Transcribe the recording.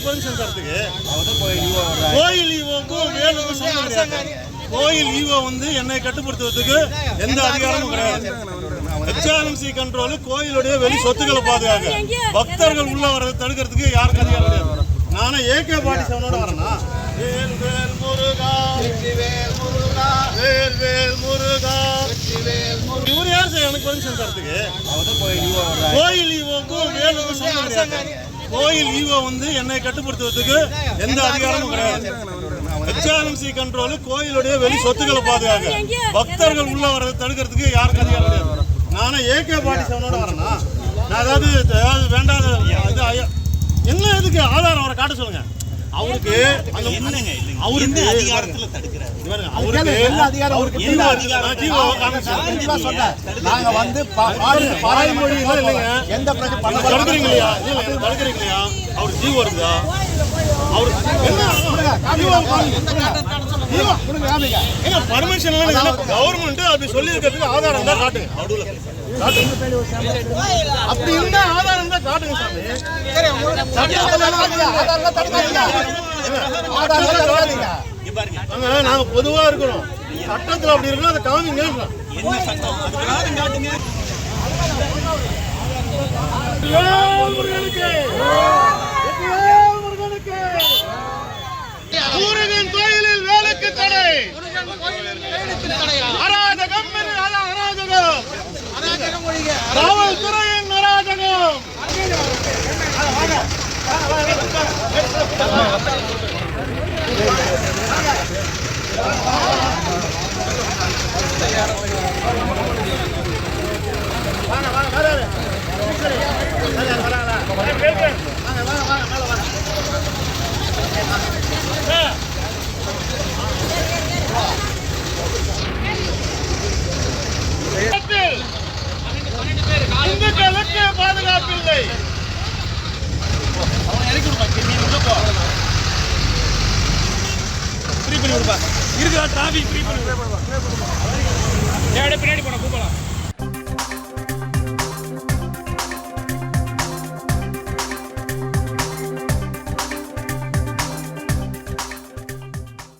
எனக்கு பெர்மிஷன் தரத்துக்கு கோயில் ஈவோக்கும் வேலுக்கும் சம்மந்தம் கிடையாது. கோயில் ஈவோ வந்து என்னை கட்டுப்படுத்துவதற்கு எந்த அதிகாரமும் கிடையாது. ஹெச்ஆர்எம்சி கண்ட்ரோல் கோயிலுடைய வெளி சொத்துக்களை பாதுகாக்க. பக்தர்கள் உள்ள வர்றதை தடுக்கிறதுக்கு யாருக்கு அதிகாரம் கிடையாது. நானே ஏகே பாட்டி செவனோட வரேனா? வேல் வேல் முருகா. வேல் வேல் முருகா. இவர் யார் சார்? எனக்கு பெர்மிஷன் தரத்துக்கு கோயில் ஈவோக்கும் வேலுக்கும் சம்மந்தம் கிடையாது. கோயில் ஈவோ வந்து என்னை கட்டுப்படுத்துவதற்கு எந்த அதிகாரமும் கிடையாது. ஹெச்ஆர்எம்சி கண்ட்ரோல் கோயிலுடைய வெளி சொத்துக்களை பாதுகாக்க. பக்தர்கள் உள்ள வர்றதை தடுக்கிறதுக்கு யாருக்கு அதிகாரம் கிடையாது. நானே ஏகே பாட்டி செவனோட வரேனா? நான் அதாவது அதாவது வேண்டாத இது ஐயா- என்ன எதுக்கு ஆதாரம் அவரை காட்ட சொல்லுங்க. அவருக்கு என்னங்க? அவருக்கு எந்த அதிகாரத்துல தடுக்கிறாரு? அவருக்கு என்ன அதிகாரம் அவருக்கு என்ன அதிகாரம்? சொன்னேன். நாங்க வந்து பா- பாடி- தாய்மொழி இல்ல இல்லைங்க. எந்த பிரச்சனை பண்ண தடுக்கிறீங்க இல்லையா இல்ல இல்ல தடுக்கிறீங்க இல்லையா அவர் ஜீவோ இருக்குதா அவர் என்ன? பர்மிஷன் கவர்மெண்ட் அப்படி சொல்லி இருக்கிறதுக்கு ஆதாரம் தான் காட்டுங்க. அப்படி இருந்தா ஆதாரம் காட்டுங்க சாமி. காமிங்க. நாங்க பொதுவா இருக்கிறோம் சட்டத்துல அப்படி இருக்கணும் அதை காமிங்கன்றோம் என்ன சட்டம்? அதுக்கு காரணம் காட்டுங்க முருகனுக்கு! முருகனுக்கு! முருகன் கோயிலில் வேலைக்கு தடை. இருக்கிற டிராஃபிக் ஃப்ரீ பண்ணி. பின்னாடி போன கூப்பலாம்